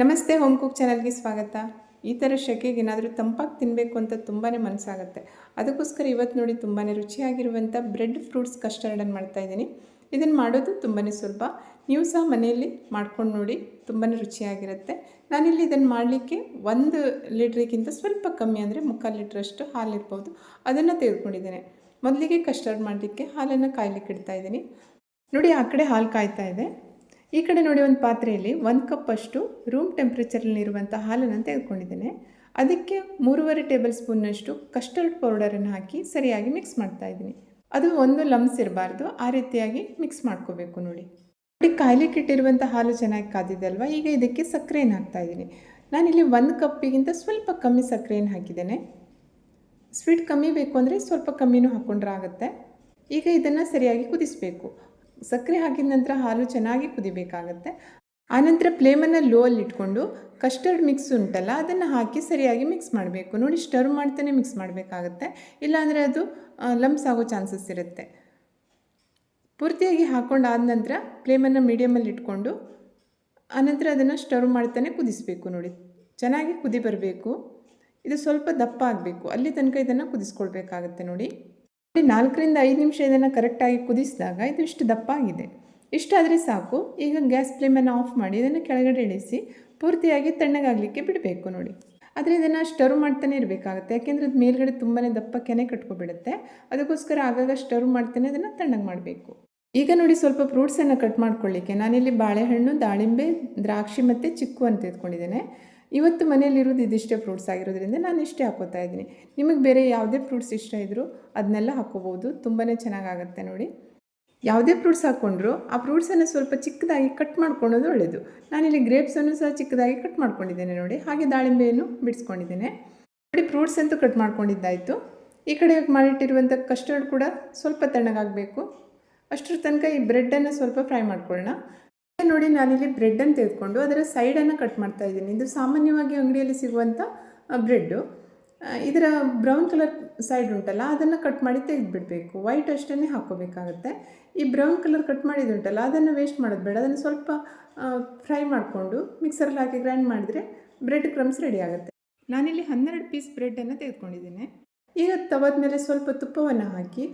ನಮಸ್ತೆ home cook ಚಾನಲ್ಗೆ ಸ್ವಾಗತ. ಈ ಥರ ಶೆಕೆಗೆ ಏನಾದರೂ ತಂಪಾಗಿ ತಿನ್ನಬೇಕು ಅಂತ ತುಂಬಾ ಮನಸ್ಸಾಗುತ್ತೆ ಅದಕ್ಕೋಸ್ಕರ ಇವತ್ತು ನೋಡಿ ತುಂಬಾ ರುಚಿಯಾಗಿರುವಂಥ ಬ್ರೆಡ್ ಫ್ರೂಟ್ಸ್ ಕಸ್ಟರ್ಡನ್ನು ಮಾಡ್ತಾ ಇದ್ದೀನಿ. ಇದನ್ನು ಮಾಡೋದು ತುಂಬಾ ಸುಲಭ. ನೀವು ಸಹ ಮನೆಯಲ್ಲಿ ಮಾಡ್ಕೊಂಡು ನೋಡಿ ತುಂಬಾ ರುಚಿಯಾಗಿರುತ್ತೆ. ನಾನಿಲ್ಲಿ ಇದನ್ನು ಮಾಡಲಿಕ್ಕೆ ಒಂದು ಲೀಟ್ರಿಗಿಂತ ಸ್ವಲ್ಪ ಕಮ್ಮಿ ಅಂದರೆ ಮುಕ್ಕಾಲು ಲೀಟ್ರಷ್ಟು ಹಾಲಿರ್ಬೋದು. ಅದನ್ನು ತೆಗೆದುಕೊಂಡಿದ್ದೇನೆ. ಮೊದಲಿಗೆ ಕಸ್ಟರ್ಡ್ ಮಾಡಲಿಕ್ಕೆ ಹಾಲನ್ನು ಕಾಯಲಿಕ್ಕೆ ಇಡ್ತಾ ಇದ್ದೀನಿ. ನೋಡಿ ಆ ಕಡೆ ಹಾಲು ಕಾಯ್ತಾ ಇದೆ. ಈ ಕಡೆ ನೋಡಿ ಒಂದು ಪಾತ್ರೆಯಲ್ಲಿ ಒಂದು ಕಪ್ಪಷ್ಟು ರೂಮ್ ಟೆಂಪ್ರೇಚರಲ್ಲಿರುವಂಥ ಹಾಲನ್ನು ತೆಗೆದುಕೊಂಡಿದ್ದೇನೆ. ಅದಕ್ಕೆ ಮೂರುವರೆ ಟೇಬಲ್ ಸ್ಪೂನ್ನಷ್ಟು ಕಸ್ಟರ್ಡ್ ಪೌಡರನ್ನು ಹಾಕಿ ಸರಿಯಾಗಿ ಮಿಕ್ಸ್ ಮಾಡ್ತಾ ಇದ್ದೀನಿ. ಅದು ಒಂದು ಲಮ್ಸ್ ಇರಬಾರ್ದು, ಆ ರೀತಿಯಾಗಿ ಮಿಕ್ಸ್ ಮಾಡ್ಕೋಬೇಕು ನೋಡಿ. ನೋಡಿ ಕಾಯ್ಲಿಕ್ಕೆ ಇಟ್ಟಿರುವಂಥ ಹಾಲು ಚೆನ್ನಾಗಿ ಕಾದಿದೆ ಅಲ್ವಾ? ಈಗ ಇದಕ್ಕೆ ಸಕ್ಕರೆಯನ್ನು ಹಾಕ್ತಾ ಇದ್ದೀನಿ. ನಾನಿಲ್ಲಿ ಒಂದು ಕಪ್ಪಿಗಿಂತ ಸ್ವಲ್ಪ ಕಮ್ಮಿ ಸಕ್ಕರೆಯನ್ನು ಹಾಕಿದ್ದೇನೆ. ಸ್ವೀಟ್ ಕಮ್ಮಿ ಬೇಕು ಅಂದರೆ ಸ್ವಲ್ಪ ಕಮ್ಮಿನೂ ಹಾಕ್ಕೊಂಡ್ರೆ ಆಗುತ್ತೆ. ಈಗ ಇದನ್ನು ಸರಿಯಾಗಿ ಕುದಿಸಬೇಕು. ಸಕ್ಕರೆ ಹಾಕಿದ ನಂತರ ಹಾಲು ಚೆನ್ನಾಗಿ ಕುದಿಬೇಕಾಗತ್ತೆ. ಆನಂತರ ಫ್ಲೇಮನ್ನು ಲೋ ಅಲ್ಲಿ ಇಟ್ಕೊಂಡು ಕಸ್ಟರ್ಡ್ ಮಿಕ್ಸ್ ಉಂಟಲ್ಲ, ಅದನ್ನು ಹಾಕಿ ಸರಿಯಾಗಿ ಮಿಕ್ಸ್ ಮಾಡಬೇಕು. ನೋಡಿ ಸ್ಟರ್ ಮಾಡ್ತಾನೆ ಮಿಕ್ಸ್ ಮಾಡಬೇಕಾಗತ್ತೆ. ಇಲ್ಲಾಂದರೆ ಅದು ಲಂಪ್ಸ್ ಆಗೋ ಚಾನ್ಸಸ್ ಇರುತ್ತೆ. ಪೂರ್ತಿಯಾಗಿ ಹಾಕ್ಕೊಂಡಾದ ನಂತರ ಫ್ಲೇಮನ್ನು ಮೀಡಿಯಮಲ್ಲಿ ಇಟ್ಕೊಂಡು ಆನಂತರ ಅದನ್ನು ಸ್ಟರ್ ಮಾಡ್ತಾನೆ ಕುದಿಸಬೇಕು ನೋಡಿ. ಚೆನ್ನಾಗಿ ಕುದಿ ಬರಬೇಕು. ಇದು ಸ್ವಲ್ಪ ದಪ್ಪ ಆಗಬೇಕು. ಅಲ್ಲಿ ತನಕ ಇದನ್ನು ಕುದಿಸ್ಕೊಳ್ಬೇಕಾಗತ್ತೆ ನೋಡಿ. ನಾಲ್ಕರಿಂದ ಐದು ನಿಮಿಷ ಇದನ್ನು ಕರೆಕ್ಟಾಗಿ ಕುದಿಸಿದಾಗ ಇದು ಇಷ್ಟು ದಪ್ಪ ಆಗಿದೆ. ಇಷ್ಟಾದರೆ ಸಾಕು. ಈಗ ಗ್ಯಾಸ್ ಫ್ಲೇಮನ್ನು ಆಫ್ ಮಾಡಿ ಇದನ್ನು ಕೆಳಗಡೆ ಇಳಿಸಿ ಪೂರ್ತಿಯಾಗಿ ತಣ್ಣಗಾಗಲಿಕ್ಕೆ ಬಿಡಬೇಕು ನೋಡಿ. ಆದರೆ ಇದನ್ನು ಸ್ಟರ್ವ್ ಮಾಡ್ತಾನೆ ಇರಬೇಕಾಗುತ್ತೆ. ಯಾಕೆಂದರೆ ಅದು ಮೇಲ್ಗಡೆ ತುಂಬಾ ದಪ್ಪ ಕೆನೆ ಕಟ್ಕೊಬಿಡುತ್ತೆ. ಅದಕ್ಕೋಸ್ಕರ ಆಗಾಗ ಸ್ಟರ್ವ್ ಮಾಡ್ತಾನೆ ಅದನ್ನು ತಣ್ಣಗೆ ಮಾಡಬೇಕು. ಈಗ ನೋಡಿ ಸ್ವಲ್ಪ ಫ್ರೂಟ್ಸನ್ನು ಕಟ್ ಮಾಡ್ಕೊಳ್ಳಿಕ್ಕೆ. ನಾನಿಲ್ಲಿ ಬಾಳೆಹಣ್ಣು, ದಾಳಿಂಬೆ, ದ್ರಾಕ್ಷಿ ಮತ್ತು ಚಿಕ್ಕು ಅಂತ ತೆಗೆದುಕೊಂಡಿದ್ದೇನೆ ಇವತ್ತು ಮನೆಯಲ್ಲಿರೋದು ಇದಿಷ್ಟೇ ಫ್ರೂಟ್ಸ್ ಆಗಿರೋದ್ರಿಂದ ನಾನು ಇಷ್ಟೇ ಹಾಕೋತಾ ಇದ್ದೀನಿ. ನಿಮಗೆ ಬೇರೆ ಯಾವುದೇ ಫ್ರೂಟ್ಸ್ ಇಷ್ಟ ಇದ್ದರೂ ಅದನ್ನೆಲ್ಲ ಹಾಕೋಬೋದು. ತುಂಬಾ ಚೆನ್ನಾಗಾಗತ್ತೆ ನೋಡಿ. ಯಾವುದೇ ಫ್ರೂಟ್ಸ್ ಹಾಕ್ಕೊಂಡ್ರು ಆ ಫ್ರೂಟ್ಸನ್ನು ಸ್ವಲ್ಪ ಚಿಕ್ಕದಾಗಿ ಕಟ್ ಮಾಡ್ಕೊಳ್ಳೋದು ಒಳ್ಳೆಯದು ನಾನಿಲ್ಲಿ ಗ್ರೇಪ್ಸನ್ನು ಸಹ ಚಿಕ್ಕದಾಗಿ ಕಟ್ ಮಾಡ್ಕೊಂಡಿದ್ದೇನೆ ನೋಡಿ. ಹಾಗೆ ದಾಳಿಂಬೆಯನ್ನು ಬಿಡಿಸ್ಕೊಂಡಿದ್ದೇನೆ. ನೋಡಿ ಫ್ರೂಟ್ಸ್ ಅಂತೂ ಕಟ್ ಮಾಡ್ಕೊಂಡಿದ್ದಾಯಿತು. ಈ ಕಡೆ ಮಾಡಿಟ್ಟಿರುವಂಥ ಕಸ್ಟರ್ಡ್ ಕೂಡ ಸ್ವಲ್ಪ ತಣ್ಣಗಾಗಬೇಕು. ಅಷ್ಟರ ತನಕ ಈ ಬ್ರೆಡ್ಡನ್ನು ಸ್ವಲ್ಪ ಫ್ರೈ ಮಾಡ್ಕೊಳ್ಳೋಣ. ನೋಡಿ ನಾನಿಲ್ಲಿ ಬ್ರೆಡ್ಡನ್ನು ತೆಗೆದುಕೊಂಡು ಅದರ ಸೈಡನ್ನು ಕಟ್ ಮಾಡ್ತಾ ಇದ್ದೀನಿ. ಇದು ಸಾಮಾನ್ಯವಾಗಿ ಅಂಗಡಿಯಲ್ಲಿ ಸಿಗುವಂಥ ಬ್ರೆಡ್ಡು ಇದರ ಬ್ರೌನ್ ಕಲರ್ ಸೈಡ್ ಉಂಟಲ್ಲ, ಅದನ್ನು ಕಟ್ ಮಾಡಿ ತೆಗೆದುಬಿಡಬೇಕು. ವೈಟ್ ಅಷ್ಟೇ ಹಾಕೋಬೇಕಾಗುತ್ತೆ ಈ ಬ್ರೌನ್ ಕಲರ್ ಕಟ್ ಮಾಡಿದುಂಟಲ್ಲ ಅದನ್ನು ವೇಸ್ಟ್ ಮಾಡೋದು ಬೇಡ. ಅದನ್ನು ಸ್ವಲ್ಪ ಫ್ರೈ ಮಾಡಿಕೊಂಡು ಮಿಕ್ಸರಲ್ಲಿ ಹಾಕಿ ಗ್ರೈಂಡ್ ಮಾಡಿದರೆ ಬ್ರೆಡ್ ಕ್ರಮ್ಸ್ ರೆಡಿ ಆಗುತ್ತೆ. ನಾನಿಲ್ಲಿ ಹನ್ನೆರಡು ಪೀಸ್ ಬ್ರೆಡ್ಡನ್ನು ತೆಗೆದುಕೊಂಡಿದ್ದೀನಿ. ಈಗ ತವದ ಮೇಲೆ ಸ್ವಲ್ಪ ತುಪ್ಪವನ್ನು ಹಾಕಿ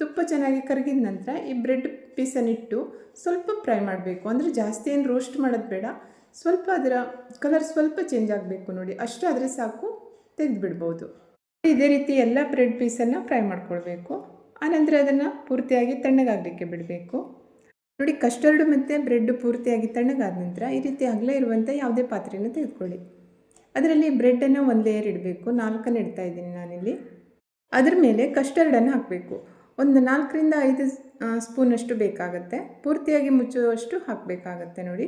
ತುಪ್ಪ ಚೆನ್ನಾಗಿ ಕರಗಿದ ನಂತರ ಈ ಬ್ರೆಡ್ ಪೀಸನ್ನಿಟ್ಟು ಸ್ವಲ್ಪ ಫ್ರೈ ಮಾಡಬೇಕು. ಅಂದರೆ ಜಾಸ್ತಿ ಏನು ರೋಸ್ಟ್ ಮಾಡೋದು ಬೇಡ. ಸ್ವಲ್ಪ ಅದರ ಕಲರ್ ಸ್ವಲ್ಪ ಚೇಂಜ್ ಆಗಬೇಕು ನೋಡಿ. ಅಷ್ಟು ಆದರೆ ಸಾಕು, ತೆಗೆದುಬಿಡ್ಬೋದು. ಇದೇ ರೀತಿ ಎಲ್ಲ ಬ್ರೆಡ್ ಪೀಸನ್ನು ಫ್ರೈ ಮಾಡ್ಕೊಳ್ಬೇಕು. ಆನಂತರ ಅದನ್ನು ಪೂರ್ತಿಯಾಗಿ ತಣ್ಣಗಾಗಲಿಕ್ಕೆ ಬಿಡಬೇಕು. ನೋಡಿ, ಕಸ್ಟರ್ಡು ಮತ್ತು ಬ್ರೆಡ್ ಪೂರ್ತಿಯಾಗಿ ತಣ್ಣಗಾದ ನಂತರ ಈ ರೀತಿ ಅಗಲ ಇರುವಂಥ ಯಾವುದೇ ಪಾತ್ರೆಯನ್ನು ತೆಗೆದುಕೊಳ್ಳಿ. ಅದರಲ್ಲಿ ಬ್ರೆಡ್ಡನ್ನು ಒಂದು ಲೇಯರ್ ಇಡಬೇಕು. ನಾಲ್ಕನ್ನು ಇಡ್ತಾ ಇದ್ದೀನಿ ನಾನಿಲ್ಲಿ. ಅದರ ಮೇಲೆ ಕಸ್ಟರ್ಡನ್ನು ಹಾಕಬೇಕು. ಒಂದು ನಾಲ್ಕರಿಂದ ಐದು ಸ್ಪೂನಷ್ಟು ಬೇಕಾಗುತ್ತೆ. ಪೂರ್ತಿಯಾಗಿ ಮುಚ್ಚುವಷ್ಟು ಹಾಕಬೇಕಾಗತ್ತೆ ನೋಡಿ.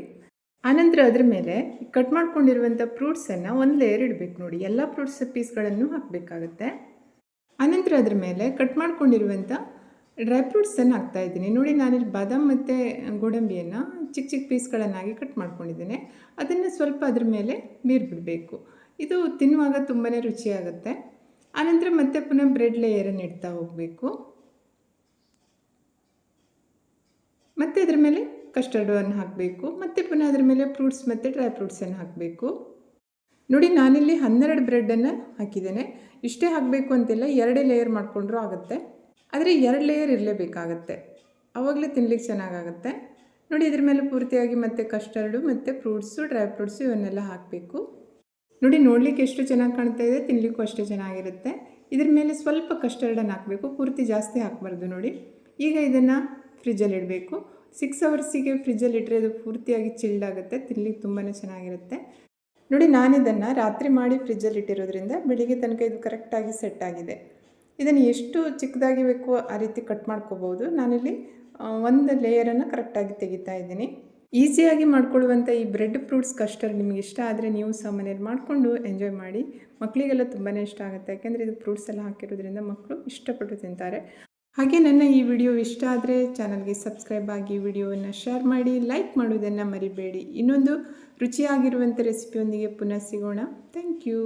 ಆನಂತರ ಅದ್ರ ಮೇಲೆ ಕಟ್ ಮಾಡ್ಕೊಂಡಿರುವಂಥ ಫ್ರೂಟ್ಸನ್ನು ಒಂದು ಲೇಯರ್ ಇಡಬೇಕು ನೋಡಿ. ಎಲ್ಲ ಫ್ರೂಟ್ಸ್ ಪೀಸ್ಗಳನ್ನು ಹಾಕಬೇಕಾಗತ್ತೆ. ಆನಂತರ ಅದ್ರ ಮೇಲೆ ಕಟ್ ಮಾಡ್ಕೊಂಡಿರುವಂಥ ಡ್ರೈ ಫ್ರೂಟ್ಸನ್ನು ಹಾಕ್ತಾ ಇದ್ದೀನಿ. ನೋಡಿ, ನಾನಿಲ್ಲಿ ಬಾದಾಮ್ ಮತ್ತು ಗೋಡಂಬಿಯನ್ನು ಚಿಕ್ಕ ಚಿಕ್ಕ ಪೀಸ್ಗಳನ್ನಾಗಿ ಕಟ್ ಮಾಡ್ಕೊಂಡಿದ್ದೇನೆ. ಅದನ್ನು ಸ್ವಲ್ಪ ಅದ್ರ ಮೇಲೆ ಬೀರ್ಬಿಡಬೇಕು ಇದು ತಿನ್ನುವಾಗ ತುಂಬಾ ರುಚಿಯಾಗುತ್ತೆ. ಆನಂತರ ಮತ್ತೆ ಪುನಃ ಬ್ರೆಡ್ ಲೇಯರನ್ನು ಇಡ್ತಾ ಹೋಗಬೇಕು. ಮತ್ತು ಅದ್ರ ಮೇಲೆ ಕಸ್ಟರ್ಡನ್ನು ಹಾಕಬೇಕು, ಮತ್ತು ಪುನಃ ಅದ್ರ ಮೇಲೆ ಫ್ರೂಟ್ಸ್ ಮತ್ತು ಡ್ರೈ ಫ್ರೂಟ್ಸನ್ನು ಹಾಕಬೇಕು. ನೋಡಿ, ನಾನಿಲ್ಲಿ ಹನ್ನೆರಡು ಬ್ರೆಡ್ಡನ್ನು ಹಾಕಿದ್ದೇನೆ. ಇಷ್ಟೇ ಹಾಕಬೇಕು ಅಂತಿಲ್ಲ, ಎರಡೇ ಲೇಯರ್ ಮಾಡಿಕೊಂಡ್ರೂ ಆಗುತ್ತೆ. ಆದರೆ ಎರಡು ಲೇಯರ್ ಇರಲೇಬೇಕಾಗತ್ತೆ. ಆವಾಗಲೇ ತಿನ್ಲಿಕ್ಕೆ ಚೆನ್ನಾಗಾಗತ್ತೆ. ನೋಡಿ, ಇದ್ರ ಮೇಲೆ ಪೂರ್ತಿಯಾಗಿ ಮತ್ತು ಕಸ್ಟರ್ಡು ಮತ್ತು ಫ್ರೂಟ್ಸು ಡ್ರೈ ಫ್ರೂಟ್ಸು ಇವನ್ನೆಲ್ಲ ಹಾಕಬೇಕು. ನೋಡಿ, ನೋಡಲಿಕ್ಕೆ ಎಷ್ಟು ಚೆನ್ನಾಗಿ ಕಾಣ್ತಾ ಇದೆ ತಿನ್ನಲಿಕ್ಕೂ ಅಷ್ಟೇ ಚೆನ್ನಾಗಿರುತ್ತೆ. ಇದ್ರ ಮೇಲೆ ಸ್ವಲ್ಪ ಕಸ್ಟರ್ಡನ್ನು ಹಾಕಬೇಕು. ಪೂರ್ತಿ ಜಾಸ್ತಿ ಹಾಕಬಾರ್ದು ನೋಡಿ. ಈಗ ಇದನ್ನು ಫ್ರಿಜ್ಜಲ್ಲಿ ಇಡಬೇಕು. ಸಿಕ್ಸ್ ಅವರ್ಸಿಗೆ ಫ್ರಿಜ್ಜಲ್ಲಿ ಇಟ್ಟರೆ ಅದು ಪೂರ್ತಿಯಾಗಿ ಚಿಲ್ಡ್ ಆಗುತ್ತೆ, ತಿನ್ಲಿಕ್ಕೆ ತುಂಬಾ ಚೆನ್ನಾಗಿರುತ್ತೆ. ನೋಡಿ, ನಾನಿದನ್ನು ರಾತ್ರಿ ಮಾಡಿ ಫ್ರಿಜ್ಜಲ್ಲಿ ಇಟ್ಟಿರೋದ್ರಿಂದ ಬೆಳಿಗ್ಗೆ ತನಕ ಇದು ಕರೆಕ್ಟಾಗಿ ಸೆಟ್ ಆಗಿದೆ. ಇದನ್ನು ಎಷ್ಟು ಚಿಕ್ಕದಾಗಿ ಬೇಕು ಆ ರೀತಿ ಕಟ್ ಮಾಡ್ಕೋಬೋದು. ನಾನಿಲ್ಲಿ ಒಂದು ಲೇಯರನ್ನು ಕರೆಕ್ಟಾಗಿ ತೆಗಿತಾ ಇದ್ದೀನಿ. ಈಸಿಯಾಗಿ ಮಾಡ್ಕೊಳ್ಳುವಂಥ ಈ ಬ್ರೆಡ್ ಫ್ರೂಟ್ಸ್ ಕಸ್ಟರ್ ನಿಮಗೆ ಇಷ್ಟ ಆದರೆ ನೀವು ಸಹ ಮನೇಲಿ ಮಾಡಿಕೊಂಡು ಎಂಜಾಯ್ ಮಾಡಿ. ಮಕ್ಕಳಿಗೆಲ್ಲ ತುಂಬಾ ಇಷ್ಟ ಆಗುತ್ತೆ. ಯಾಕೆಂದರೆ ಇದು ಫ್ರೂಟ್ಸ್ ಎಲ್ಲ ಹಾಕಿರೋದ್ರಿಂದ ಮಕ್ಕಳು ಇಷ್ಟಪಟ್ಟು ತಿಂತಾರೆ. ಹಾಗೆ ನನ್ನ ಈ ವಿಡಿಯೋ ಇಷ್ಟ ಆದರೆ ಚಾನಲ್ಗೆ ಸಬ್ಸ್ಕ್ರೈಬ್ ಆಗಿ ವಿಡಿಯೋವನ್ನು ಶೇರ್ ಮಾಡಿ, ಲೈಕ್ ಮಾಡುವುದನ್ನು ಮರಿಬೇಡಿ. ಇನ್ನೊಂದು ರುಚಿಯಾಗಿರುವಂಥ ರೆಸಿಪಿಯೊಂದಿಗೆ ಪುನಃ ಸಿಗೋಣ. Thank you.